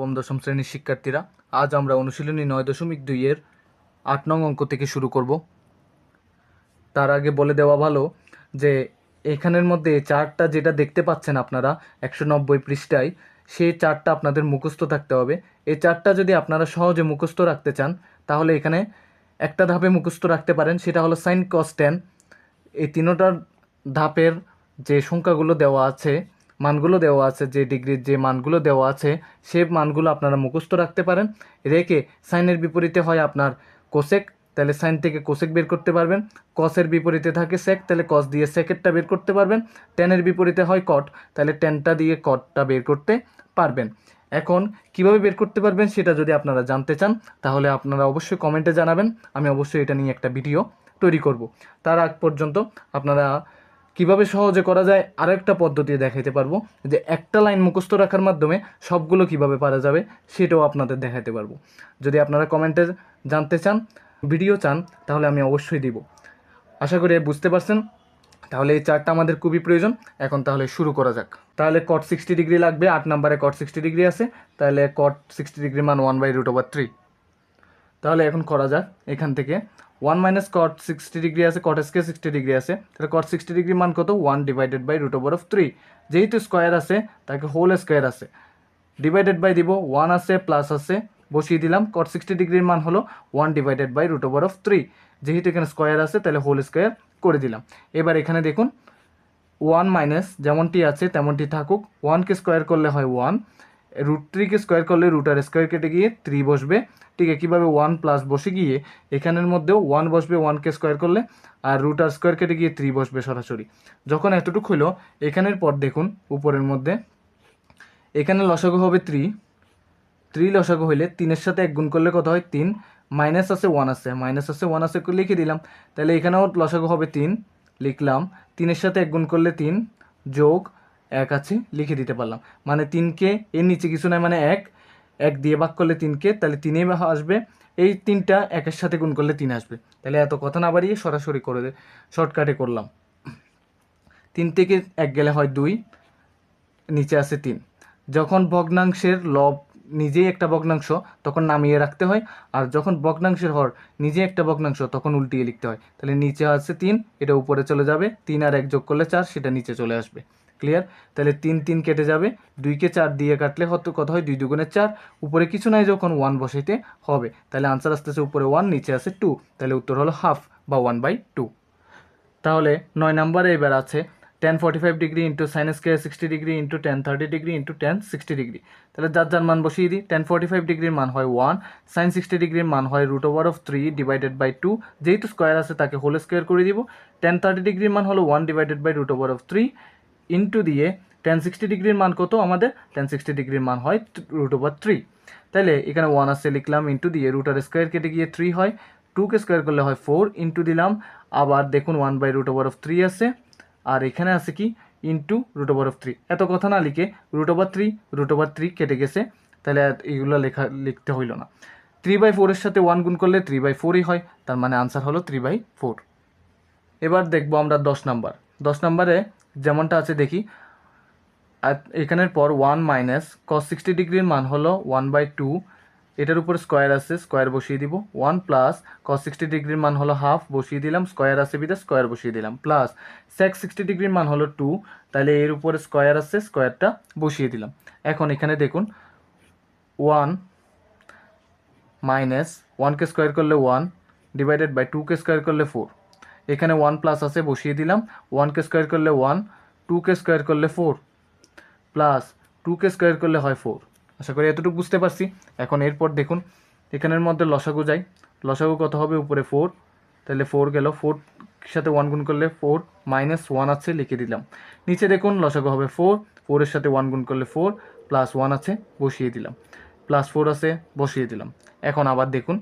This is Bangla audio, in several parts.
নবম দশম শ্রেণির শিক্ষার্থীরা, আজ আমরা অনুশীলনী নয় দশমিক দুইয়ের আট নং অঙ্ক থেকে শুরু করব। তার আগে বলে দেওয়া ভালো যে, এখানের মধ্যে চারটা যেটা দেখতে পাচ্ছেন আপনারা, একশো নব্বই পৃষ্ঠায় সেই চারটা আপনাদের মুখস্থ থাকতে হবে। এই চারটা যদি আপনারা সহজে মুখস্থ রাখতে চান, তাহলে এখানে একটা ধাপে মুখস্থ রাখতে পারেন, সেটা হলো সাইন কস টেন এই তিনোটার ধাপের যে সংখ্যাগুলো দেওয়া আছে মানগুলো দেওয়া আছে, যে ডিগ্রির যে মানগুলো দেওয়া আছে, সে মানগুলো আপনারা মুখস্থ রাখতে পারেন। রেখে সাইনের বিপরীতে হয় আপনার কোসেক, তাহলে সাইন থেকে কোসেক বের করতে পারবেন। কসের বিপরীতে থাকে সেক তাহলে কস দিয়ে সেকেটটা বের করতে পারবেন। টেনের বিপরীতে হয় কট তাহলে টেনটা দিয়ে কটটা বের করতে পারবেন। এখন কীভাবে বের করতে পারবেন সেটা যদি আপনারা জানতে চান, তাহলে আপনারা অবশ্যই কমেন্টে জানাবেন। আমি অবশ্যই এটা নিয়ে একটা ভিডিও তৈরি করব। তার আগ পর্যন্ত আপনারা কীভাবে সহজে করা যায় আরেকটা পদ্ধতি দেখাইতে পারব, যে একটা লাইন মুখস্থ রাখার মাধ্যমে সবগুলো কীভাবে পারা যাবে সেটাও আপনাদের দেখাইতে পারব। যদি আপনারা কমেন্টে জানতে চান, ভিডিও চান, তাহলে আমি অবশ্যই দিব। আশা করি বুঝতে পারছেন? তাহলে এই চারটা আমাদের খুবই প্রয়োজন। এখন তাহলে শুরু করা যাক। তাহলে কট সিক্সটি ডিগ্রি লাগবে, আট নাম্বারে কট সিক্সটি ডিগ্রি আছে। তাহলে কট সিক্সটি ডিগ্রি মান one by root over three তাহলে এখন করা যাক, এখান থেকে one minus cot sixty degree আছে কট স্কে সিক্সটি ডিগ্রি আছে। তাহলে কট সিক্সটি ডিগ্রি মান কত? One divided by root over of three যেহেতু স্কোয়ার আছে, তাকে হোল স্কোয়ার আছে। ডিভাইডেড বাই দিব ওয়ান আছে প্লাস আছে, বসিয়ে দিলাম। কট সিক্সটি ডিগ্রির মান হলো one divided by root over of three যেহেতু এখানে স্কোয়ার আছে, তাহলে হোল স্কোয়ার করে দিলাম। এবার এখানে দেখুন ওয়ান মাইনাস যেমনটি আছে, তেমনটি থাকুক। ওয়ানকে স্কোয়ার করলে হয় ওয়ান রুট থ্রিকে স্কোয়ার করলে রুটার স্কোয়ার কেটে গিয়ে থ্রি বসবে। ঠিক কীভাবে ওয়ান প্লাস বসে গিয়ে এখানের মধ্যেও ওয়ান বসবে ওয়ানকে স্কোয়ার করলে, আর রুটার স্কোয়ার কেটে গিয়ে থ্রি বসবে সরাসরি। যখন এতটুকু হলো এখানের পর দেখুন, উপরের মধ্যে, এখানে লসাগু হবে থ্রি থ্রি লসাগু হইলে তিনের সাথে এক গুণ করলে কত হয়? তিন। মাইনাস আছে ওয়ান আছে। মাইনাস আছে ওয়ান আছে লিখে দিলাম। তাহলে এখানেও লসাগু হবে তিন। লিখলাম। তিনের সাথে এক গুণ করলে তিন যোগ এক আছে, লিখে দিতে পারলাম। মানে তিনকে, এর নিচে কিছু নয় মানে এক। এক দিয়ে ভাগ করলে তিনকে, তাহলে তিনেই বা আসবে। এই তিনটা একের সাথে গুণ করলে তিন আসবে। তাহলে এত কথা না বাড়িয়ে সরাসরি করে দে শর্টকাটে করলাম। তিন থেকে এক গেলে হয় দুই, নিচে আছে তিন। যখন ভগ্নাংশের লব নিজেই একটা ভগ্নাংশ, তখন নামিয়ে রাখতে হয়। আর যখন ভগ্নাংশের হর নিজে একটা ভগ্নাংশ, তখন উল্টিয়ে লিখতে হয়। তাহলে নিচে আছে তিন, এটা উপরে চলে যাবে। তিন আর এক যোগ করলে চার, সেটা নিচে চলে আসবে। ক্লিয়ার তাহলে তিন তিন কেটে যাবে। দুইকে চার দিয়ে কাটলে হয়তো কত হয়? দুই দুগুণে চার। উপরে কিছু নাই যখন ওয়ান বসাইতে হবে। তাহলে আনসার আসতেছে উপরে ওয়ান নিচে আছে টু তাহলে উত্তর হলো হাফ বা ওয়ান বাই টু তাহলে নয় নাম্বারে এবার আছে tan forty five degree into sine square sixty degree into tan thirty degree into tan sixty degree তাহলে যার যার মান বসিয়ে দিই টেন ফর্টি ফাইভ ডিগ্রির মান হয় ওয়ান সাইন সিক্সটি ডিগ্রির মান হয় root over of three divided by two যেহেতু স্কোয়ার আছে, তাকে হোল স্কোয়ার করে দিব। টেন থার্টি ডিগ্রির মান হলো one divided by root over of three into দিয়ে টেন সিক্সটি ডিগ্রির মান কত? আমাদের টেন সিক্সটি ডিগ্রির মান হয় রুট ওভার থ্রি তাহলে এখানে ওয়ান আছে লিখলাম ইন্টু দিয়ে রুটার স্কোয়ার কেটে গিয়ে থ্রি হয়। টুকে স্কোয়ার করলে হয় ফোর ইন্টু দিলাম। আবার দেখুন one by root over of three আছে আর এখানে আছে কি? Into root over of three এত কথা না লিখে root over three root over three কেটে গেছে। তাহলে আর এইগুলো লেখা, লিখতে হইল না। থ্রি বাই ফোরের সাথে ওয়ান গুণ করলে থ্রি বাই ফোরই হয়। তার মানে আনসার হলো থ্রি বাই ফোর এবার দেখব আমরা দশ নাম্বার দশ নাম্বারে যেমনটা আছে দেখি এখানের পর ওয়ান মাইনাস কস সিক্সটি ডিগ্রির মান হলো ওয়ান বাই টু এটার উপর স্কোয়ার আছে স্কোয়ার বসিয়ে দিব ওয়ান প্লাস কস সিক্সটি ডিগ্রির মান হলো হাফ বসিয়ে দিলাম স্কোয়ার আছে বিদে স্কোয়ার বসিয়ে দিলাম প্লাস সেক সিক্সটি ডিগ্রির মান হলো টু তাহলে এর উপরে স্কোয়ার আছে স্কোয়ারটা বসিয়ে দিলাম। এখন এখানে দেখুন ওয়ান মাইনাস ওয়ানকে স্কোয়ার করলে ওয়ান ডিভাইডেড বাই টুকে স্কোয়ার করলে ফোর এখানে ওয়ান প্লাস আছে, বসিয়ে দিলাম। ওয়ানকে স্কোয়ার করলে ওয়ান টুকে স্কোয়ার করলে ফোর প্লাস টুকে স্কোয়ার করলে হয় ফোর আশা করি এতটুকু বুঝতে পারছি। এখন এরপর দেখুন, এখানের মধ্যে লসাগু যাই। লসাগু কত হবে? উপরে ফোর তাহলে ফোর গেল। ফোর সাথে ওয়ান গুণ করলে ফোর মাইনাস ওয়ান আছে, লিখে দিলাম। নিচে দেখুন, লসাগু হবে ফোর ফোরের সাথে ওয়ান গুণ করলে ফোর প্লাস ওয়ান আছে, বসিয়ে দিলাম। প্লাস ফোর আছে, বসিয়ে দিলাম। এখন আবার দেখুন,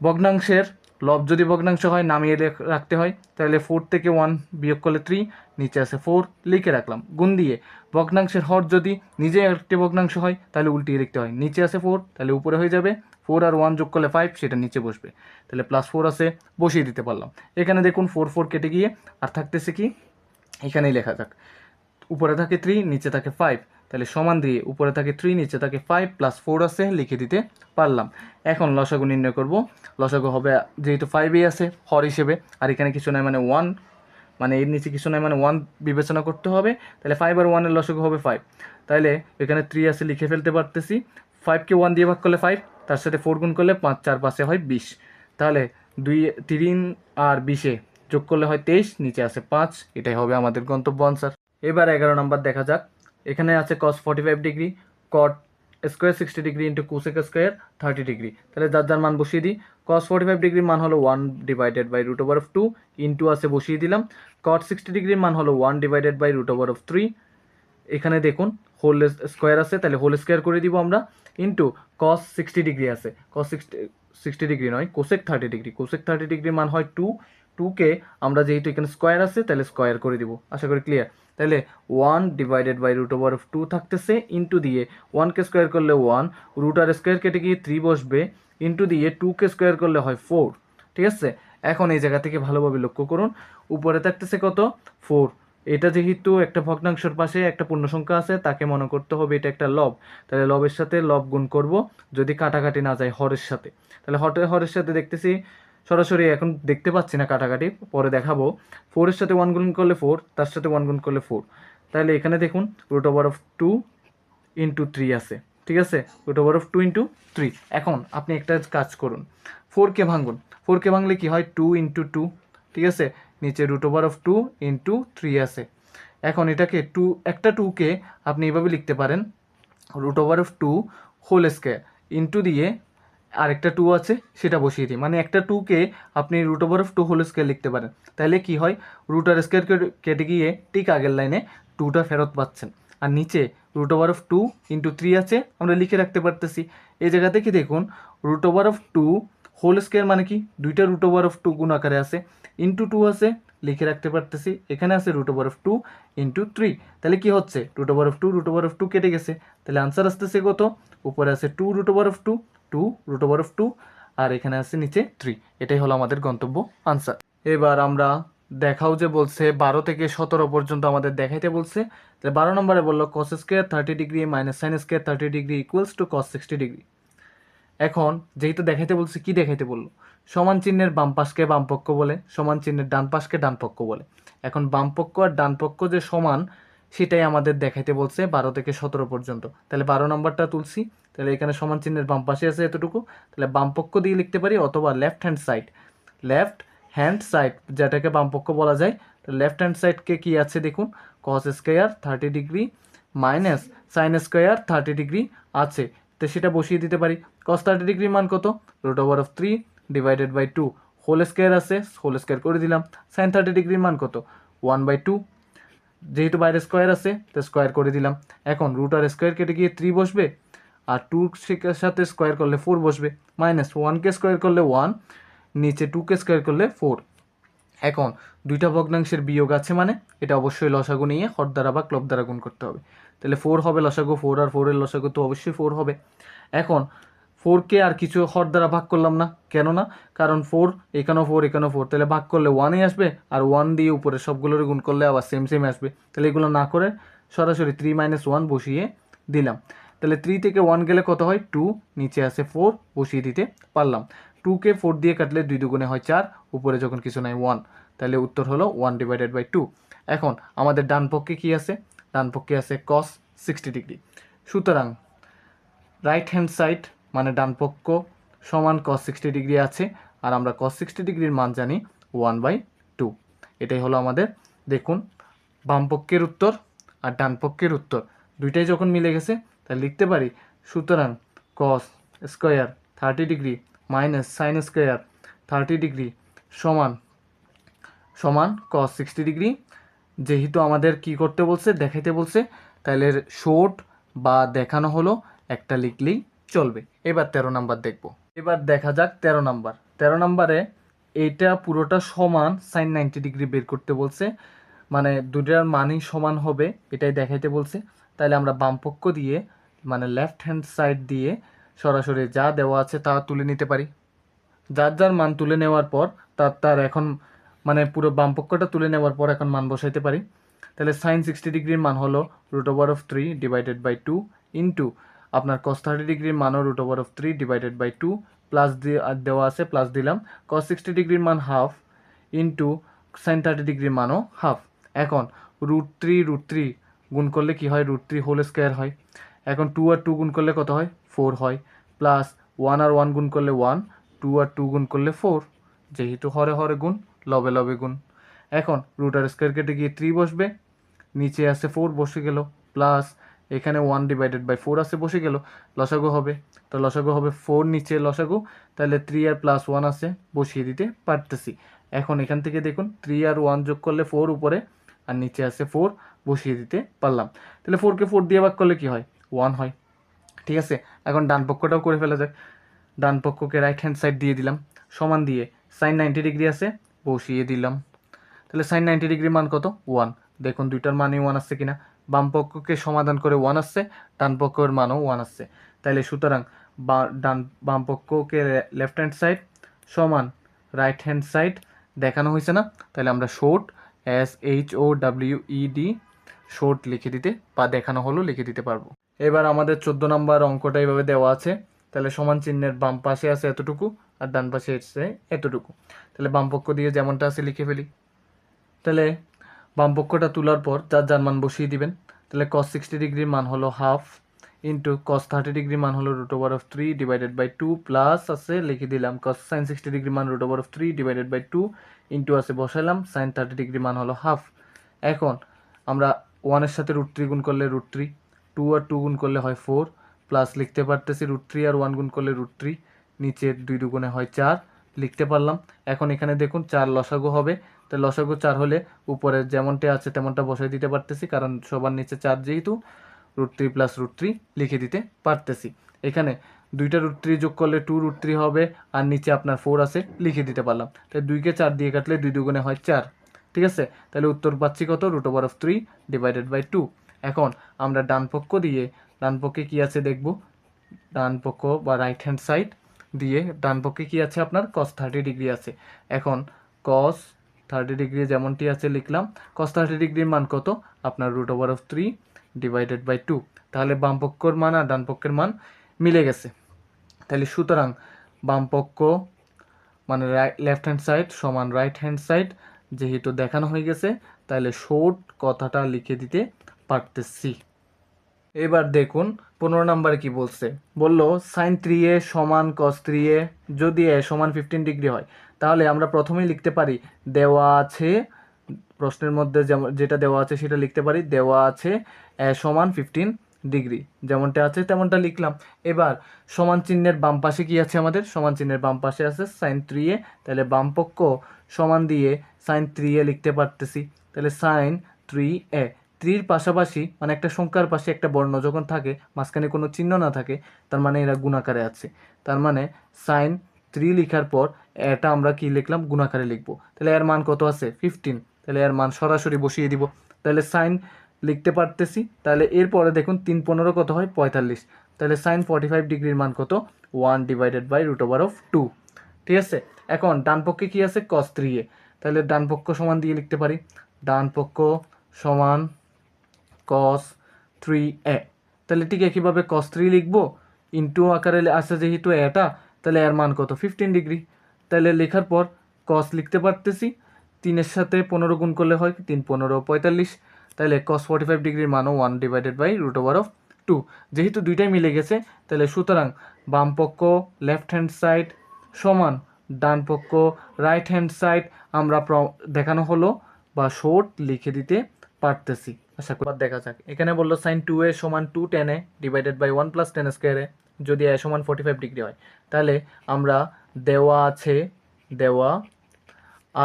ভগ্নাংশের লব যদি ভগ্নাংশ হয়, নামিয়ে রেখ- রাখতে হয়, তাহলে ফোর থেকে ওয়ান বিয়োগ করলে থ্রি নিচে আছে ফোর লিখে রাখলাম। গুণ দিয়ে ভগ্নাংশের হর যদি নিজে একটি ভগ্নাংশ হয়, তাহলে উল্টিয়ে লিখতে হয়। নিচে আছে ফোর তাহলে উপরে হয়ে যাবে। ফোর আর ওয়ান যোগ করলে ফাইভ সেটা নিচে বসবে। তাহলে প্লাস ফোর আছে, বসিয়ে দিতে পারলাম। এখানে দেখুন ফোর ফোর কেটে গিয়ে, আর থাকতেছে কি? এখানেই লেখা যাক উপরে থাকে থ্রি নিচে থাকে ফাইভ তাহলে সমান দিয়ে উপরে থাকে থ্রি নিচে থাকে ফাইভ প্লাস ফোর আছে, লিখে দিতে পারলাম। এখন লসাগু নির্ণয় করব। লসাগু হবে যেহেতু ফাইভই আছে হর হিসেবে। আর এখানে কিছু নাই মানে ওয়ান মানে এর নিচে কিছু নাই মানে ওয়ান বিবেচনা করতে হবে। তাহলে ফাইভ আর ওয়ানের লসাগু হবে ফাইভ তাহলে এখানে থ্রি আছে, লিখে ফেলতে পারতেছি। ফাইভকে ওয়ান দিয়ে ভাগ করলে ফাইভ তার সাথে ফোর গুণ করলে পাঁচ, চার পাশে হয় বিশ। তাহলে দুই, তিন আর বিশে যোগ করলে হয় তেইশ, নিচে আছে পাঁচ। এটাই হবে আমাদের গন্তব্য আনসার এবার এগারো নম্বর দেখা যাক। এখানে আছে cos forty five degree cot square sixty degree into cosec square thirty degree তাহলে যার যার মান বসিয়ে দিই কস ফর্টি ফাইভ ডিগ্রির মান হলো one divided by root over of two into আছে বসিয়ে দিলাম। কট সিক্সটি ডিগ্রির মান হলো one divided by root over of three এখানে দেখুন হোল স্কোয়ার আছে, তাহলে হোল স্কোয়ার করে দিব আমরা। ইন্টু কস সিক্সটি ডিগ্রি আছে। কস সিক্সটি সিক্সটি ডিগ্রি নয় cosec thirty degree cosec thirty ডিগ্রির মান হয় টু টুকে আমরা যেহেতু এখানে স্কোয়ার আছে, তাহলে স্কোয়ার করে দিব। আশা করি ক্লিয়ার তাহলে one divided by root over of two থাকতেছে ইন্টু দিয়ে ওয়ানকে স্কোয়ার করলে ওয়ান রুট আর স্কোয়ার কেটে গিয়ে থ্রি বসবে ইন্টু দিয়ে টুকে স্কোয়ার করলে হয় ফোর ঠিক আছে? এখন এই জায়গা থেকে ভালোভাবে লক্ষ্য করুন, উপরে থাকতেছে কত? ফোর এটা যেহেতু একটা ভগ্নাংশের পাশে একটা পূর্ণ সংখ্যা আছে, তাকে মনে করতে হবে এটা একটা লব, তাহলে লবের সাথে লব গুণ করব, যদি কাটাকাটি না যায় হরের সাথে, তাহলে হটের হরের সাথে দেখতেছি সরাসরি এখন দেখতে পাচ্ছি না কাটাকাটি, পরে দেখাবো। ফোরের সাথে ওয়ান গুণ করলে ফোর তার সাথে ওয়ান গুণ করলে ফোর তাহলে এখানে দেখুন root over of two into three আছে, ঠিক আছে? Root over of two into three এখন আপনি একটা কাজ করুন ফোরকে ভাঙুন। ফোরকে ভাঙলে কি হয়? টু ইন্টু টু ঠিক আছে? নিচে root over of two into three আছে। এখন এটাকে টু একটা টুকে আপনি এভাবে লিখতে পারেন root over of two whole square into দিয়ে আরেকটা টু আছে, সেটা বসিয়ে দিই। মানে একটা টুকে আপনি root over of two whole square লিখতে পারেন। তাহলে কি হয়? রুট আর স্কোয়ার কেটে গিয়ে ঠিক আগের লাইনে টুটা ফেরত পাচ্ছেন। আর নিচে root over of two into three আছে, আমরা লিখে রাখতে পারতেছি। এই জায়গা থেকে দেখুন root over of two whole square মানে কি? দুইটা রুট ওভার অফ টু গুণ আকারে আছে। ইন্টু টু আছে, লিখে রাখতে পারতেছি। এখানে আছে root over of two into three তাহলে কি হচ্ছে? Root over of two root over of two কেটে গেছে। তাহলে আনসার আসতেছে কত? উপরে আছে two root over of two two root over of two আর এখানে আছে নিচে থ্রি এটাই হলো আমাদের গন্তব্য আনসার এবার আমরা দেখাও যে বলছে, বারো থেকে সতেরো পর্যন্ত আমাদের দেখাইতে বলছে। তাহলে বারো নম্বরে বলল cos square thirty degree minus sine square thirty degree equals to cos sixty degree এখন যেহেতু দেখাইতে বলছে, কি দেখাইতে বলল? সমান চিহ্নের বাম পাশকে বাম পক্ষ বলে, সমান চিহ্নের ডান পাশকে ডান পক্ষ বলে। এখন বাম পক্ষ আর ডান পক্ষ যে সমান, সেটাই আমাদের দেখাইতে বলছে বারো থেকে সতেরো পর্যন্ত। তাহলে বারো নম্বরটা তুলছি। তাহলে এখানে সমান চিহ্নের বাম পাশে আছে এতটুকু। তাহলে বাম পক্ষ দিয়ে লিখতে পারি অথবা left hand side left hand side যেটাকে বামপক্ষ বলা যায় লেফট হ্যান্ড সাইডকে কি আছে দেখুন cos square thirty degree minus sine square thirty degree আছে। তো সেটা বসিয়ে দিতে পারি। কস থার্টি ডিগ্রি মান কত? Root over of three divided by two whole square আছে হোল স্কোয়ার করে দিলাম। সাইন থার্টি ডিগ্রির মান কত? ওয়ান বাই টু যেহেতু বাইরে স্কোয়ার আছে, তো স্কোয়ার করে দিলাম। এখন রুট আর স্কোয়ার কেটে গিয়ে থ্রি বসবে। আর টু সাথে স্কোয়ার করলে ফোর বসবে। মাইনাস ওয়ানকে স্কোয়ার করলে ওয়ান নিচে টুকে স্কোয়ার করলে ফোর এখন, দুইটা ভগ্নাংশের বিয়োগ আছে মানে এটা অবশ্যই লসাগু নিয়ে হর দ্বারা বা ক্লব দ্বারা গুণ করতে হবে। তাহলে ফোর হবে লসাগু ফোর আর ফোরের লসাগু তো অবশ্যই ফোর হবে। এখন ফোরকে আর কিছু হর দ্বারা ভাগ করলাম না। কেন না কারণ ফোর এখানেও ফোর এখানেও ফোর তাহলে ভাগ করলে ওয়ানে আসবে আর ওয়ান দিয়ে উপরে সবগুলোর গুণ করলে আবার সেম সেম আসবে। তাহলে এগুলো না করে সরাসরি থ্রি মাইনাস ওয়ান বসিয়ে দিলাম। তাহলে থ্রি থেকে ওয়ান গেলে কত হয়? টু নিচে আসে ফোর বসিয়ে দিতে পারলাম। টুকে ফোর দিয়ে কাটলে দুই দুগুণে হয় চার, উপরে যখন কিছু নাই ওয়ান তাহলে উত্তর হলো ওয়ান ডিভাইডেড বাই টু এখন আমাদের ডান পক্ষে কী আছে? ডান পক্ষে আছে কস সিক্সটি ডিগ্রি সুতরাং রাইট হ্যান্ড সাইড মানে ডান পক্ষ সমান কস সিক্সটি ডিগ্রি আছে, আর আমরা কস সিক্সটি ডিগ্রির মান জানি ওয়ান বাই টু এটাই হলো আমাদের, দেখুন, বাম পক্ষের উত্তর আর ডান পক্ষের উত্তর। দুইটাই যখন মিলে গেছে তাহলে লিখতে পারি সুতরাং cos square thirty degree minus sine square thirty degree সমান সমান কস সিক্সটি ডিগ্রি যেহেতু আমাদের কি করতে বলছে, দেখাইতে বলছে তাহলে শর্ট বা দেখানো হলো একটা লিখলেই চলবে। এবার তেরো নাম্বার দেখব। এবার দেখা যাক তেরো নাম্বার। তেরো নাম্বারে এইটা পুরোটা সমান সাইন নাইনটি ডিগ্রি বের করতে বলছে। মানে দুটার মানই সমান হবে, এটাই দেখাইতে বলছে। তাহলে আমরা বামপক্ষ দিয়ে মানে লেফট হ্যান্ড সাইড দিয়ে সরাসরি যা দেওয়া আছে তা তুলে নিতে পারি। যার যার মান তুলে নেওয়ার পর তার তার এখন মানে পুরো বামপক্ষটা তুলে নেওয়ার পর এখন মান বসাইতে পারি। তাহলে সাইন সিক্সটি ডিগ্রির মান হলো root over of three divided by two into আপনার কস থার্টি ডিগ্রির মানও root over of three divided by two plus দেওয়া আছে প্লাস দিলাম। কস সিক্সটি ডিগ্রির মান হাফ ইন্টু সাইন থার্টি ডিগ্রির মানও হাফ এখন রুট থ্রি রুট থ্রি গুণ করলে কি হয়? রুট থ্রি হোল স্কোয়ার হয়। এখন টু আর টু গুণ করলে কত হয়? ফোর হয়। প্লাস ওয়ান আর ওয়ান গুণ করলে ওয়ান টু আর টু গুণ করলে ফোর যেহেতু হরে হরে গুণ, লবে লবে গুণ। এখন রুট আর স্কোয়ার কেটে গিয়ে থ্রি বসবে। নিচে আছে ফোর বসে গেল। প্লাস এখানে ওয়ান ডিভাইডেড বাই ফোর আছে, বসে গেল। লসাগু হবে। তো লসাগু হবে ফোর নিচে লসাগু। তাহলে থ্রি আর প্লাস ওয়ান আছে, বসিয়ে দিতে পারতেছি। এখন এখান থেকে দেখুন থ্রি আর ওয়ান যোগ করলে ফোর উপরে, আর নিচে আছে ফোর বসিয়ে দিতে পারলাম। তাহলে ফোরকে ফোর দিয়ে ভাগ করলে কি হয়? ওয়ান হয়। ঠিক আছে? এখন ডান পক্ষটাও করে ফেলা যায় ডান পক্ষকে রাইট হ্যান্ড সাইড দিয়ে দিলাম। সমান দিয়ে সাইন নাইনটি ডিগ্রি আছে, বসিয়ে দিলাম। তাহলে সাইন নাইনটি ডিগ্রি মান কত? ওয়ান দেখুন, দুইটার মানই ওয়ান আসছে কিনা। বাম পক্ষকে সমাধান করে ওয়ান আসছে, ডান পক্ষের মানও ওয়ান আসছে। তাহলে সুতরাং বা, ডান, বাম পক্ষকে লেফট হ্যান্ড সাইড সমান রাইট হ্যান্ড সাইড দেখানো হয়েছে না? তাহলে আমরা short S H O W D short লিখে দিতে বা দেখানো হলো লিখে দিতে পারব। এবার আমাদের চোদ্দ নম্বর অঙ্কটা এইভাবে দেওয়া আছে। তাহলে সমান চিহ্নের বাম পাশে আছে এতটুকু আর ডান পাশে আছে এতটুকু। তাহলে বাম পক্ষ দিয়ে যেমনটা আছে লিখে ফেলি। তাহলে বাম পক্ষটা তোলার পর যার যার মান বসিয়ে দিবেন। তাহলে কস সিক্সটি ডিগ্রির মান হলো half into cos thirty degree মান হলো root over of three divided by two plus আছে, লিখে দিলাম কস সাইন সিক্সটি ডিগ্রি মান root over of three divided by two into আছে বসালাম সাইন থার্টি ডিগ্রি মান হলো হাফ এখন আমরা ওয়ানের সাথে রুট থ্রি গুণ করলে রুট থ্রি টু আর টু গুণ করলে হয় ফোর প্লাস লিখতে পারতেছি রুট থ্রি আর ওয়ান গুণ করলে রুট থ্রি নিচের দুই দুগুণে হয় চার, লিখতে পারলাম। এখন এখানে দেখুন চার লসাগু হবে। তো লসাগু চার হলে উপরে যেমনটা আছে তেমনটা বসাই দিতে পারতেছি, কারণ সবার নিচে চার যেহেতু root three plus root three লিখে দিতে পারতেছি। এখানে দুইটা রুট থ্রি যোগ করলে টু রুট থ্রি হবে, আর নিচে আপনার ফোর আছে, লিখে দিতে পারলাম। তাই দুইকে চার দিয়ে কাটলে দুই দুগুণে হয় চার। ঠিক আছে? তাহলে উত্তর পাচ্ছি কত? Root over of three divided by two এখন আমরা ডান পক্ষ দিয়ে, ডান পক্ষে কী আছে দেখব? ডান পক্ষ বা রাইট হ্যান্ড সাইড দিয়ে, ডান পক্ষে কী আছে আপনার? কস থার্টি ডিগ্রি আছে। এখন কস থার্টি ডিগ্রি যেমনটি আছে লিখলাম কস থার্টি ডিগ্রির মান কত? আপনার root over of three divided by two তাহলে বাম পক্ষের মান আর ডান পক্ষের মান মিলে গেছে। তাহলে সুতরাং বাম পক্ষ মানে লেফট হ্যান্ড সাইড সমান রাইট হ্যান্ড সাইড যেহেতু দেখানো হয়ে গেছে, তাহলে শর্ট কথাটা লিখে দিতে পারতেছি। এবার দেখুন, পনেরো নাম্বারে কি বলছে? বলল সাইন থ্রি এ সমান কস থ্রি এ যদি এ সমান ফিফটিন ডিগ্রি হয়, তাহলে আমরা প্রথমেই লিখতে পারি, দেওয়া আছে, প্রশ্নের মধ্যে যেমন, যেটা দেওয়া আছে সেটা লিখতে পারি, দেওয়া আছে সমান ফিফটিন ডিগ্রি যেমনটা আছে তেমনটা লিখলাম। এবার, সমান চিহ্নের বাম পাশে কি আছে আমাদের? সমান চিহ্নের বাম পাশে আছে সাইন থ্রি এ তাহলে বাম পক্ষ সমান দিয়ে সাইন থ্রি এ লিখতে পারতেছি। তাহলে সাইন থ্রি এ থ্রির পাশাপাশি মানে একটা সংখ্যার পাশে একটা বর্ণ যখন থাকে, মাঝখানে কোনো চিহ্ন না থাকে, তার মানে এরা গুণাকারে আছে। তার মানে সাইন থ্রি লেখার পর এটা আমরা কি লিখলাম? গুণাকারে লিখব। তাহলে এর মান কত আছে? ফিফটিন তাহলে এর মান সরাসরি বসিয়ে দিব। তাহলে সাইন লিখতে পারতেছি। তাহলে এরপরে দেখুন, তিন পনেরো কত হয়? পঁয়তাল্লিশ। তাহলে সাইন ফর্টি ফাইভ ডিগ্রির মান কত? One divided by root over of two ঠিক আছে? এখন ডান পক্ষে কী আছে? Cos three A. তাহলে ডান পক্ষ সমান দিয়ে লিখতে পারি। ডান পক্ষ সমান কস থ্রি এ তাহলে ঠিক একইভাবে কস থ্রি লিখব ইন্টু আকারে আছে যেহেতু এটা তাহলে এর মান কত? ফিফটিন ডিগ্রি তাহলে লেখার পর কস লিখতে পারতেছি, তিনের সাথে পনেরো গুণ করলে হয় তিন পনেরো পঁয়তাল্লিশ। তাহলে কস ফর্টি ফাইভ ডিগ্রির মানও one divided by root over of two যেহেতু দুইটাই মিলে গেছে, তাহলে সুতরাং বাম পক্ষ লেফট হ্যান্ড সাইড সমান, ডান পক্ষ রাইট হ্যান্ড সাইড আমরা দেখানো হলো বা শর্ট লিখে দিতে পারতেছি। এবার দেখা যাক। এখানে বলল সাইন টু এ সমান two tan A divided by one plus tan স্কোয়ারে যদি এ সমান ফোর্টি ফাইভ ডিগ্রি হয়। তাহলে আমরা দেওয়া আছে দেওয়া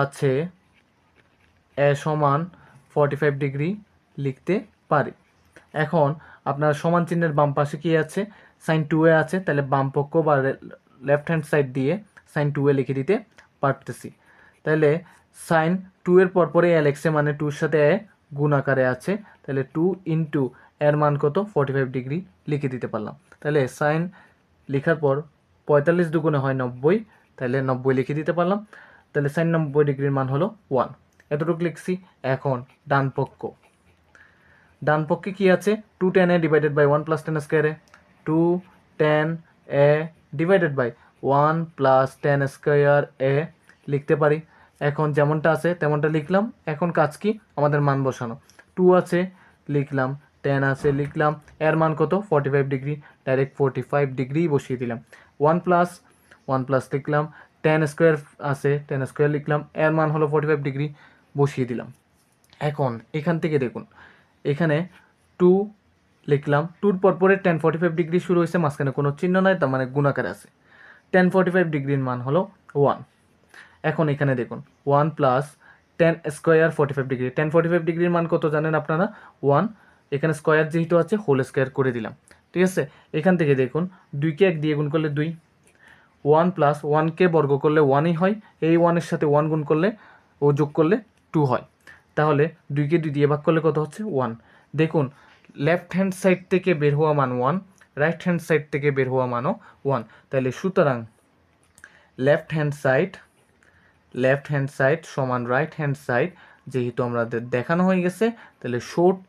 আছে এ সমান ফর্টি ফাইভ ডিগ্রি লিখতে পারি। এখন আপনার সমান চিহ্নের বাম পাশে কি আছে? সাইন টু এ আছে, তাহলে বাম পক্ষ বা লেফট হ্যান্ড সাইড দিয়ে সাইন টু এ লিখে দিতে পারতেছি। তাহলে সাইন টু এর পর পরে অ্যালেক্সে মানে টুর সাথে এ গুণ আকারে আছে, তাহলে টু ইন্টু এর মান কত? ফর্টি ফাইভ ডিগ্রি লিখে দিতে পারলাম। তাহলে সাইন লেখার পর পঁয়তাল্লিশ দুগুণে হয় নব্বই, তাহলে নব্বই লিখে দিতে পারলাম। তাহলে সাইন নব্বই ডিগ্রির মান হলো ওয়ান এতটুকু লিখছি, এখন ডান পক্ষ। কি আছে? Two tan A divided by one plus tan স্কোয়ারে two tan A divided by one plus tan square A লিখতে পারি। এখন যেমনটা আছে, তেমনটা লিখলাম। এখন কাজ কি? আমাদের মান বসানো। টু আছে, লিখলাম। টেন আছে, লিখলাম। এর মান কত? Forty five degree direct forty five degree বসিয়ে দিলাম। ওয়ান প্লাস ওয়ান প্লাস লিখলাম। টেন স্কোয়ার আছে টেন স্কোয়ার লিখলাম। এর মান হলো ফর্টি ফাইভ ডিগ্রি বসিয়ে দিলাম। এখন এখান থেকে দেখুন, এখানে টু লিখলাম। টুর পর পরে টেন ফর্টি ফাইভ ডিগ্রি শুরু হয়েছে, মাঝখানে কোনো চিহ্ন নাই, তার মানে গুণাকার আছে। টেন ফর্টি ফাইভ ডিগ্রির মান হলো ওয়ান এখন এখানে দেখুন one plus tan square forty five degree tan forty five ডিগ্রির মান কত জানেন আপনারা? ওয়ান এখানে স্কোয়ার যেহেতু আছে হোল স্কোয়ার করে দিলাম। ঠিক আছে? এখান থেকে দেখুন দুইকে এক দিয়ে গুণ করলে দুই। ওয়ান প্লাস ওয়ানকে বর্গ করলে ওয়ানই হয়, এই ওয়ানের সাথে ওয়ান গুণ করলে ও যোগ করলে টু হয়। তাহলে দুইকে দুই দিয়ে ভাগ করলে কত হচ্ছে? ওয়ান দেখুন লেফট হ্যান্ড সাইড থেকে বের হওয়া মান ওয়ান রাইট হ্যান্ড সাইড থেকে বের হওয়া মানও ওয়ান তাহলে সুতরাং left hand side left hand side সমান রাইট হ্যান্ড সাইড যেহেতু আমাদের দেখানো হয়ে গেছে, তাহলে শর্ট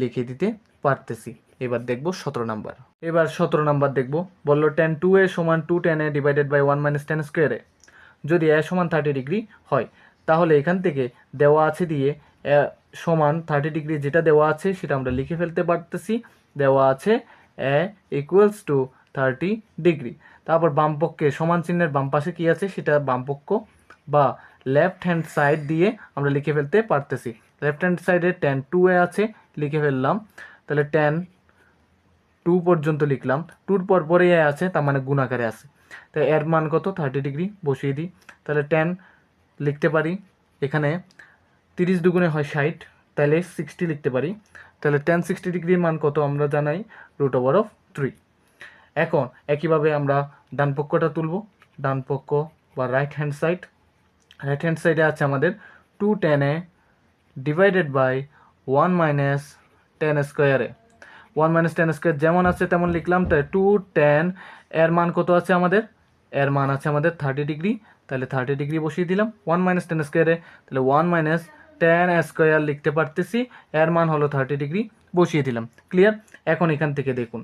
লিখে দিতে পারতেছি। এবার দেখব সতেরো নাম্বার। এবার সতেরো নাম্বার দেখব। বলল টেন টু এ সমান two tan A divided by one minus tan স্কোয়ারে যদি এ সমান থার্টি ডিগ্রি হয়, তাহলে এখান থেকে দেওয়া আছে দিয়ে সমান থার্টি ডিগ্রি যেটা দেওয়া আছে, সেটা আমরা লিখে ফেলতে পারতেছি। দেওয়া আছে A equals to thirty degree তারপর বামপক্ষে সমান চিহ্নের বাম পাশে কী আছে? সেটা বামপক্ষ বা লেফট হ্যান্ড সাইড দিয়ে আমরা লিখে ফেলতে পারতেছি। লেফট হ্যান্ড সাইডে টেন টু এ আছে, লিখে ফেললাম। তাহলে টেন টু পর্যন্ত লিখলাম। টুর পর পরে এ আছে, তার মানে গুণাকারে আছে। তো এর মান কত? থার্টি ডিগ্রি বসিয়ে দিই। তাহলে টেন লিখতে পারি, এখানে তিরিশ দুগুণে হয় ষাট, তাহলে সিক্সটি লিখতে পারি। তাহলে টেন সিক্সটি ডিগ্রির মান কত আমরা জানাই? রুট ওভার অফ থ্রি এখন, একইভাবে আমরা ডান পক্ষটা তুলব। ডান পক্ষ বা right hand side right hand সাইডে আছে আমাদের two tan A divided by one minus tan স্কোয়ারে ওয়ান মাইনাস টেন স্কোয়ার যেমন আছে তেমন লিখলাম, তাই টু টেন এর মান কত আছে আমাদের? এর মান আছে আমাদের থার্টি ডিগ্রি তাহলে থার্টি ডিগ্রি বসিয়ে দিলাম ওয়ান মাইনাস টেন স্কোয়ারে তাহলে ওয়ান মাইনাস টেন স্কোয়ার লিখতে পারতেছি, এর মান হলো থার্টি ডিগ্রি বসিয়ে দিলাম। ক্লিয়ার এখন এখান থেকে দেখুন।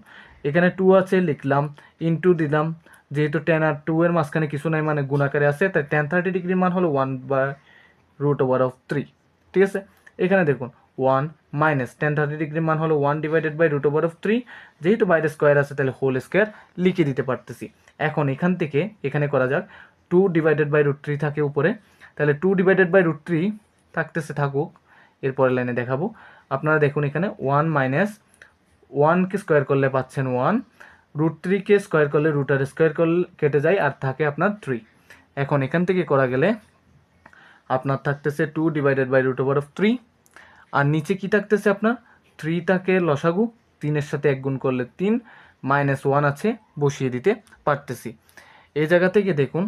এখানে টু আছে, লিখলাম ইনটু দিলাম। যেহেতু টেন আর টু এর মাঝখানে কিছু নাই মানে গুণাকারে আছে, তাই টেন থার্টি ডিগ্রির মান হলো one by root over of three ঠিক আছে? এখানে দেখুন ওয়ান মাইনাস টেন থার্টি ডিগ্রির মান হলো one divided by root over of three যেহেতু বাইরে স্কোয়ার আছে, তাহলে হোল স্কোয়ার লিখে দিতে পারতেছি। এখন এখান থেকে, এখানে করা যাক two divided by root three থাকে উপরে, তাহলে two divided by root three থাকতেছে, থাকুক, এরপরের লাইনে দেখাবো। আপনারা দেখুন এখানে ওয়ান মাইনাস ওয়ানকে স্কোয়ার করলে পাচ্ছেন ওয়ান রুট থ্রিকে স্কোয়ার করলে রুটার স্কোয়ার করলে কেটে যায় আর থাকে আপনার থ্রি এখন এখান থেকে করা গেলে আপনার থাকতেছে two divided by root over of three আর নিচে কি থাকতেছে আপনার? থ্রি থাকে লসাগু তিনের সাথে এক গুণ করলে তিন মাইনাস ওয়ান আছে, বসিয়ে দিতে পারতেছি। এই জায়গা থেকে দেখুন,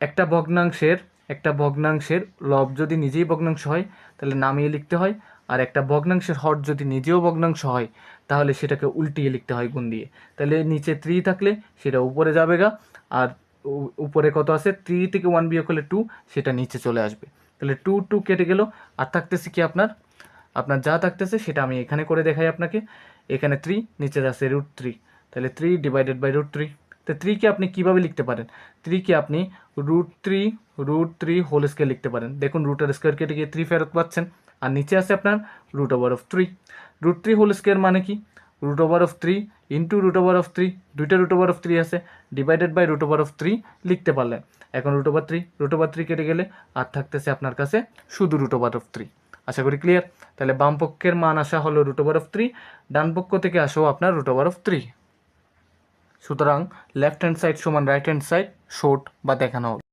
একটা ভগ্নাংশের একটা ভগ্নাংশের লব যদি নিজেই ভগ্নাংশ হয়, তাহলে নামিয়ে লিখতে হয়। আর একটা ভগ্নাংশের হর যদি নিজেও ভগ্নাংশ হয়, তাহলে সেটাকে উল্টিয়ে লিখতে হয় গুণ দিয়ে। তাহলে নিচে থ্রি থাকলে সেটা উপরে যাবে গা আর উপরে কত আছে? থ্রি থেকে ওয়ান বিয়োগ করলে টু সেটা নিচে চলে আসবে। তাহলে টু টু কেটে গেল। আর থাকতেছে কি আপনার? আপনার যা থাকতেছে সেটা আমি এখানে করে দেখাই আপনাকে। এখানে থ্রি নিচে আছে রুট থ্রি তাহলে three divided by root three তো থ্রিকে আপনি কীভাবে লিখতে পারেন? থ্রিকে আপনি root three root three whole square লিখতে পারেন। দেখুন রুটের স্কোয়ার কেটে গিয়ে থ্রি ফেরত পাচ্ছেন। আর নিচে আছে আপনার root over of three root three whole square মানে কি root over of three into root over of three দুইটা রুট ওভার অফ থ্রি আছে divided by root over of three লিখতে পারলেন এখন root over three root over three কেটে গেলে আর থাকতেছে আপনার কাছে শুধু রুট ওভার অফ থ্রি আশা করি ক্লিয়ার তাহলে বাম পক্ষের মান আসা হলো রুট ওভার অফ থ্রি ডান পক্ষ থেকে আসো আপনার রুট ওভার অফ থ্রি সুতরাং লেফট হ্যান্ড সাইড সমান রাইট হ্যান্ড সাইড শর্ট বা দেখানো হবে